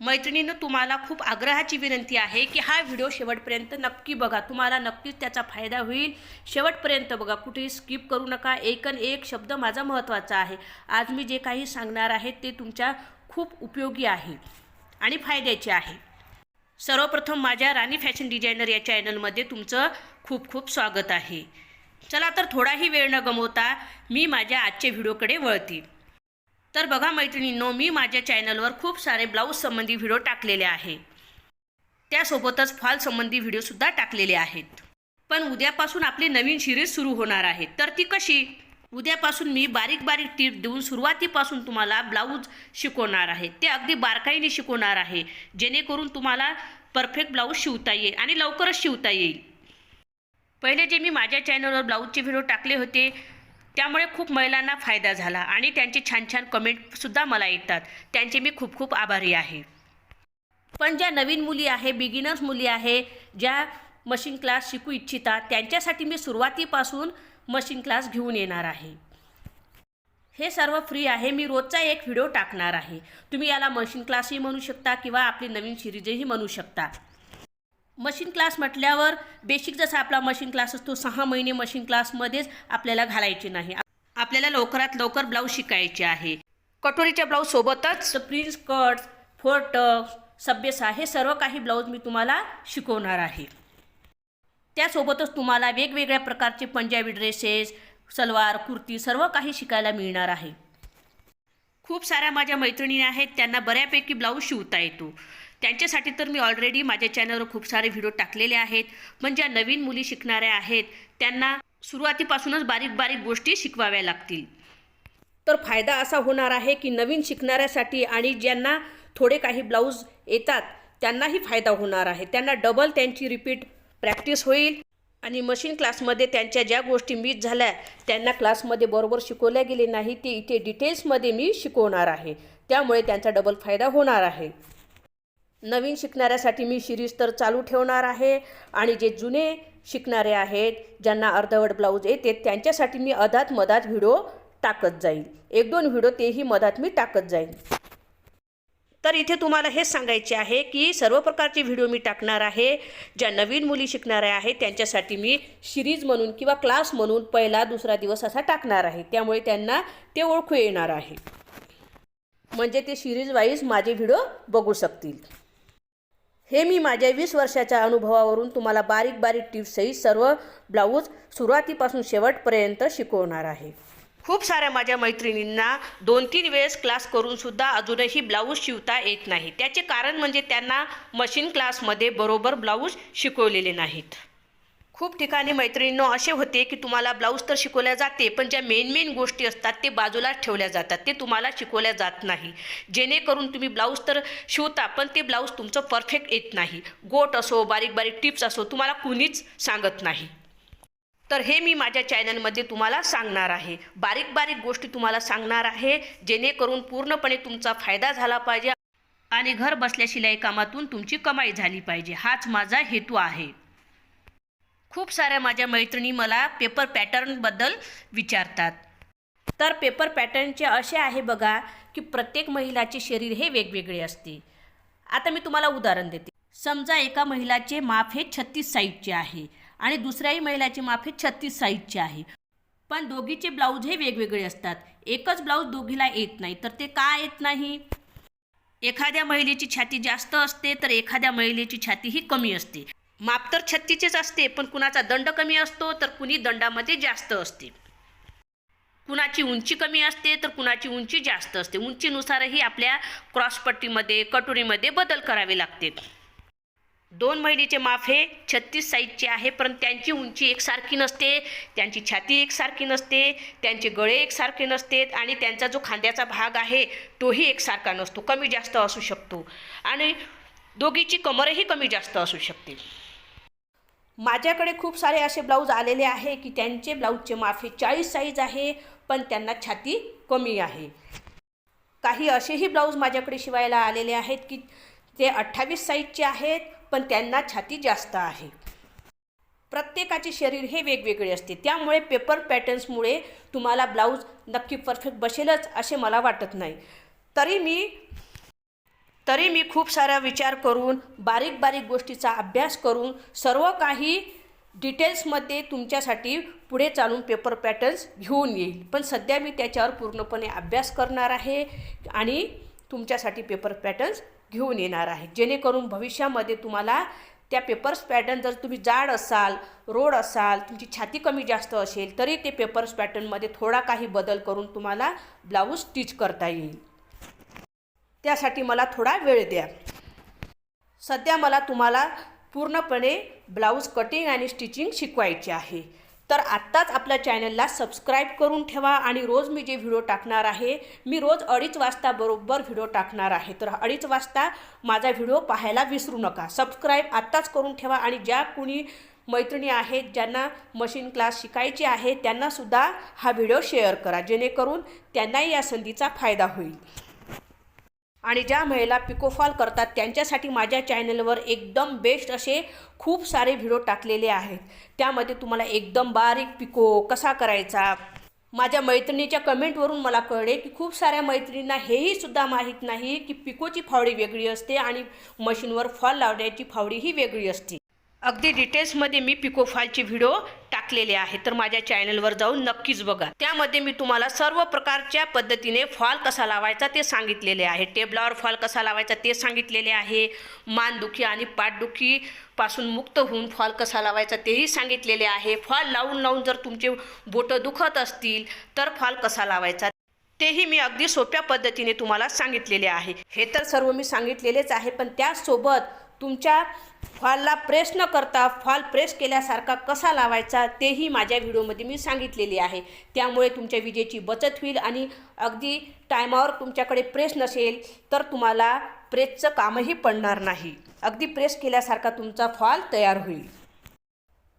मैत्रिणीनं तुम्हाला खूप आग्रहाची विनंती आहे की हा व्हिडिओ शेवटपर्यंत नक्की बघा. तुम्हाला नक्कीच त्याचा फायदा होईल. शेवटपर्यंत बघा. कुठेही स्किप करू नका. एकन एक शब्द माझा महत्त्वाचा आहे. आज मी जे काही सांगणार आहे ते तुमच्या खूप उपयोगी आहे आणि फायद्याचे आहे. सर्वप्रथम माझ्या राणी फॅशन डिझायनर या चॅनलमध्ये तुमचं खूप खूप स्वागत आहे. चला तर थोडाही वेळ न गमवता मी माझ्या आजच्या व्हिडिओकडे वळते. तर बघा मैत्रिणींनो मी माझ्या चॅनलवर खूप सारे ब्लाऊज संबंधी व्हिडिओ टाकलेले आहे. त्यासोबतच फॉल संबंधी व्हिडिओसुद्धा टाकलेले आहेत. पण उद्यापासून आपली नवीन सिरीज सुरू होणार आहे. तर ती कशी? उद्यापासून मी बारीक बारीक टीप देऊन सुरुवातीपासून तुम्हाला ब्लाऊज शिकवणार आहे. ते अगदी बारकाईने शिकवणार आहे. जेणेकरून तुम्हाला परफेक्ट ब्लाऊज शिवता येईल आणि लवकरच शिवता येईल. पहिले जे मी माझ्या चॅनलवर ब्लाऊजचे व्हिडिओ टाकले होते त्यामुळे खूप महिलांना फायदा झाला आणि त्यांचे छान छान कमेंटसुद्धा मला येतात. त्यांचे मी खूप खूप आभारी आहे. पण ज्या नवीन मुली आहे बिगिनर्स मुली आहे ज्या मशीन क्लास शिकू इच्छितात त्यांच्यासाठी मी सुरुवातीपासून मशीन क्लास घेऊन येणार आहे. हे सर्व फ्री आहे. मी रोजचा एक व्हिडिओ टाकणार आहे. तुम्ही याला मशीन क्लासही म्हणू शकता किंवा आपली नवीन सिरीजही म्हणू शकता. मशीन क्लास म्हटल्यावर बेसिक जसा आपला मशीन क्लास असतो सहा महिने मशीन क्लासमध्येच आपल्याला घालायचे नाही. आपल्याला लवकरात लवकर ब्लाऊज शिकायचे आहे. कटोरीच्या ब्लाऊज सोबतच? प्रिन्स कट फोर टक्स सभ्यसा हे सर्व काही ब्लाऊज मी तुम्हाला शिकवणार आहे. त्यासोबतच तुम्हाला वेगवेगळ्या प्रकारचे पंजाबी ड्रेसेस सलवार कुर्ती सर्व काही शिकायला मिळणार आहे. खूप साऱ्या माझ्या मैत्रिणी आहेत त्यांना बऱ्यापैकी ब्लाऊज शिवता येतो. त्यांच्यासाठी तर मी ऑलरेडी माझ्या चॅनलवर खूप सारे व्हिडिओ टाकलेले आहेत. म्हणजे पण ज्या नवीन मुली शिकणाऱ्या आहेत. त्यांना सुरुवातीपासूनच बारीक बारीक गोष्टी शिकवाव्या लागतील. तर फायदा असा होणार आहे की नवीन शिकणाऱ्यासाठी आणि ज्यांना थोडे काही ब्लाऊज येतात त्यांनाही फायदा होणार आहे. त्यांना डबल त्यांची रिपीट प्रॅक्टिस होईल. आणि मशीन क्लासमध्ये त्यांच्या ज्या गोष्टी मिस झाल्या त्यांना क्लासमध्ये बरोबर शिकवल्या गेले नाही ते इथे डिटेल्समध्ये मी शिकवणार आहे. त्यामुळे त्यांचा डबल फायदा होणार आहे. नवीन शिकणाऱ्यासाठी मी सिरीज तर चालू ठेवणार आहे. आणि जे जुने शिकणारे आहेत ज्यांना अर्धवट ब्लाऊज येते त्यांच्यासाठी मी अधात मधात व्हिडिओ टाकत जाईल एक दोन व्हिडिओ तेही मधात मी टाकत जाईल तर इथे तुम्हाला हेच सांगायचे आहे की सर्व प्रकारचे व्हिडिओ मी टाकणार आहे. ज्या नवीन मुली शिकणाऱ्या आहेत त्यांच्यासाठी मी सिरीज म्हणून किंवा क्लास म्हणून पहिला दुसरा दिवस असा टाकणार आहे. त्यामुळे त्यांना ते ओळखू येणार आहे. म्हणजे ते सिरीज वाईज माझे व्हिडिओ बघू शकतील. हे मी माझ्या वीस वर्षाच्या अनुभवावरून तुम्हाला बारीक बारीक टिप्सही सर्व ब्लाऊज सुरुवातीपासून शेवटपर्यंत शिकवणार आहे. खूप साऱ्या माझ्या मैत्रिणींना दोन तीन वेळेस क्लास करूनसुद्धा अजूनही ब्लाऊज शिवता येत नाही. त्याचे कारण म्हणजे त्यांना मशीन क्लासमध्ये बरोबर ब्लाऊज शिकवलेले नाहीत. खूप ठिकाणी मैत्रिणींनो असे होते की तुम्हाला ब्लाऊज तर शिकवल्या जाते पण ज्या मेन मेन गोष्टी असतात ते बाजूलाच ठेवल्या जातात. ते तुम्हाला शिकवल्या जात नाही. जेणेकरून तुम्ही ब्लाऊज तर शिवता पण ते ब्लाऊज तुमचं परफेक्ट येत नाही. गोट असो बारीक बारीक टिप्स असो तुम्हाला कुणीच सांगत नाही. तर हे मी माझ्या चॅनलमध्ये तुम्हाला सांगणार आहे. बारीक बारीक गोष्टी तुम्हाला सांगणार आहे जेणेकरून पूर्णपणे तुमचा फायदा झाला पाहिजे आणि घर बसल्या शिलाई कामातून तुमची कमाई झाली पाहिजे. हाच माझा हेतू आहे. खूप साऱ्या माझ्या मैत्रिणी मला पेपर पॅटर्नबद्दल विचारतात. तर पेपर पॅटर्नचे असे आहे बघा की प्रत्येक महिलाचे शरीर हे वेगवेगळे असते. आता मी तुम्हाला उदाहरण देते. समजा एका महिलाचे माप हे छत्तीस साईजचे आहे आणि दुसऱ्याही महिलाचे माप हे छत्तीस साईजचे आहे. पण दोघीचे ब्लाऊज हे वेगवेगळे असतात. एकच ब्लाऊज दोघीला येत नाही तर ते का येत नाही? एखाद्या महिलेची छाती जास्त असते तर एखाद्या महिलेची छाती ही कमी असते. माप तर छत्तीचेच असते पण कुणाचा दंड कमी असतो तर कुणी दंडामध्ये जास्त असते. कुणाची उंची कमी असते तर कुणाची उंची जास्त असते. उंचीनुसारही आपल्या क्रॉसपट्टीमध्ये कटोरीमध्ये बदल करावे लागते. दोन महिलेचे माप हे छत्तीस साईजचे आहे पण त्यांची उंची एकसारखी नसते त्यांची छाती एकसारखी नसते त्यांचे गळे एकसारखे नसते आणि त्यांचा जो खांद्याचा भाग आहे तोही एकसारखा नसतो कमी जास्त असू शकतो. आणि दोघीची कमरही कमी जास्त असू शकते. माझ्याकडे खूप सारे असे ब्लाऊज आलेले आहे की त्यांचे ब्लाऊजचे माप हे चाळीस साईज आहे पण त्यांना छाती कमी आहे. काही असेही ब्लाऊज माझ्याकडे शिवायला आलेले आहेत की ते अठ्ठावीस साईजचे आहेत पण त्यांना छाती जास्त आहे. प्रत्येकाचे शरीर हे वेगवेगळे असते. त्यामुळे पेपर पॅटर्न्समुळे तुम्हाला ब्लाऊज नक्की परफेक्ट बसेलच असे मला वाटत नाही. तरी मी तरी मी खूप सारा विचार करून बारीक बारीक गोष्टीचा अभ्यास करून सर्व काही डिटेल्समध्ये तुमच्यासाठी पुढे चालून पेपर पॅटर्न्स घेऊन येईल. पण सध्या मी त्याच्यावर पूर्णपणे अभ्यास करणार आहे आणि तुमच्यासाठी पेपर पॅटर्न्स घेऊन येणार आहे. जेणेकरून भविष्यामध्ये तुम्हाला त्या पेपर्स पॅटर्न जर तुम्ही जाड असाल रोड असाल तुमची छाती कमी जास्त असेल तरी ते पेपर्स पॅटर्नमध्ये थोडा काही बदल करून तुम्हाला ब्लाऊज स्टिच करता येईल. त्यासाठी मला थोडा वेळ द्या. सध्या मला तुम्हाला पूर्णपणे ब्लाऊज कटिंग आणि स्टिचिंग शिकवायचे आहे. तर आत्ताच आपल्या चॅनलला सबस्क्राईब करून ठेवा आणि रोज मी जे व्हिडिओ टाकणार आहे मी रोज अडीच वाजता बरोबर व्हिडिओ टाकणार आहे. तर अडीच वाजता माझा व्हिडिओ पाहायला विसरू नका. सबस्क्राईब आत्ताच करून ठेवा आणि ज्या कुणी मैत्रिणी आहेत ज्यांना मशीन क्लास शिकायचे आहे त्यांनासुद्धा हा व्हिडिओ शेअर करा. जेणेकरून त्यांनाही या संधीचा फायदा होईल. आणि ज्या महिला पिकोफॉल करतात त्यांच्यासाठी माझ्या चॅनलवर एकदम बेस्ट असे खूप सारे व्हिडिओ टाकलेले आहेत. त्यामध्ये तुम्हाला एकदम बारीक पिको कसा करायचा? माझ्या मैत्रिणीच्या कमेंटवरून मला कळले की खूप साऱ्या मैत्रिणींना हेही सुद्धा माहीत नाही की पिकोची फावडी वेगळी असते आणि मशीनवर फॉल लावण्याची फावडी ही वेगळी असते. अगदी डिटेल्समध्ये मी पिको पिकोफॉलचे व्हिडिओ टाकलेले आहे तर माझ्या चॅनलवर जाऊन नक्कीच बघा. त्यामध्ये मी तुम्हाला सर्व प्रकारच्या पद्धतीने फॉल कसा लावायचा ते सांगितलेले आहे. टेबलावर फॉल कसा लावायचा ते सांगितलेले आहे. मानदुखी आणि पाठदुखी पासून मुक्त होऊन फॉल कसा लावायचा तेही सांगितलेले आहे. फॉल लावून लावून जर तुमचे बोटं दुखत असतील तर फॉल कसा लावायचा? तेही मी अगदी सोप्या पद्धतीने तुम्हाला सांगितलेले आहे. हे तर सर्व मी सांगितलेलेच आहे पण त्यासोबत तुमच्या फॉलला प्रेस न करता फॉल प्रेस केल्यासारखा कसा लावायचा तेही माझ्या व्हिडिओमध्ये मी सांगितलेले आहे. त्यामुळे तुमच्या विजेची बचत होईल आणि अगदी टायमावर तुमच्याकडे प्रेस नसेल तर तुम्हाला प्रेसचं कामही पडणार नाही. अगदी प्रेस केल्यासारखा तुमचा फॉल तयार होईल.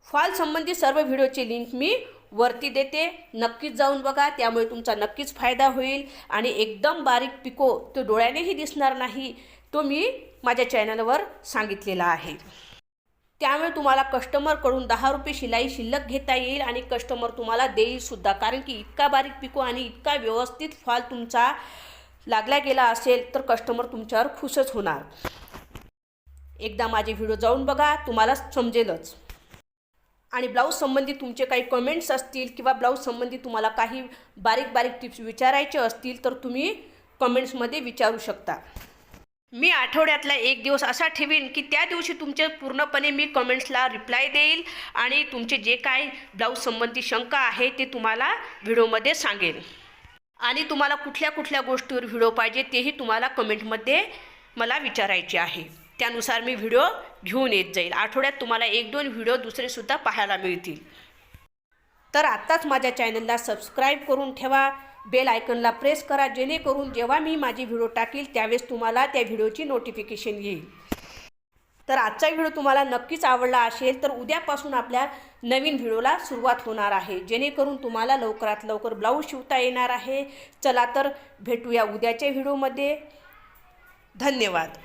फॉल संबंधी सर्व व्हिडिओची लिंक मी वरती देते. नक्कीच जाऊन बघा त्यामुळे तुमचा नक्कीच फायदा होईल. आणि एकदम बारीक पिको तो डोळ्यानेही दिसणार नाही तो मी माझ्या चॅनलवर सांगितलेला आहे. त्यामुळे तुम्हाला कस्टमरकडून दहा रुपये शिलाई शिल्लक घेता येईल आणि कस्टमर तुम्हाला देईलसुद्धा कारण की इतका बारीक पिको आणि इतका व्यवस्थित फॉल तुमचा लागला गेला असेल तर कस्टमर तुमच्यावर खुशच होणार. एकदा माझे व्हिडिओ जाऊन बघा तुम्हाला समजेलच. आणि ब्लाऊज संबंधी तुमचे काही कमेंट्स असतील किंवा ब्लाऊज संबंधी तुम्हाला काही बारीक बारीक टिप्स विचारायचे असतील तर तुम्ही कमेंट्समध्ये विचारू शकता. मी आठवड्यातला एक दिवस असा ठेवीन की त्या दिवशी तुमचे पूर्णपणे मी कमेंट्सला रिप्लाय देईल आणि तुमचे जे काय ब्लाऊज संबंधी शंका आहे ते तुम्हाला व्हिडिओमध्ये सांगेन आणि तुम्हाला कुठल्या कुठल्या गोष्टीवर व्हिडिओ पाहिजे तेही तुम्हाला कमेंटमध्ये मला विचारायचे आहे. त्यानुसार मी व्हिडिओ घेऊन येत जाईल. आठवड्यात तुम्हाला एक दोन व्हिडिओ दुसरेसुद्धा पाहायला मिळतील. तर आत्ताच माझ्या चॅनलला सबस्क्राईब करून ठेवा. बेल आयकनला प्रेस करा जेणेकरून जेव्हा मी माझी व्हिडिओ टाकील त्यावेळेस तुम्हाला त्या व्हिडिओची नोटिफिकेशन येईल. तर आजचा व्हिडिओ तुम्हाला नक्कीच आवडला असेल तर उद्यापासून आपल्या नवीन व्हिडिओला सुरुवात होणार आहे. जेणेकरून तुम्हाला लवकरात लवकर ब्लाऊज शिवता येणार आहे. चला तर भेटूया उद्याच्या व्हिडिओमध्ये. धन्यवाद.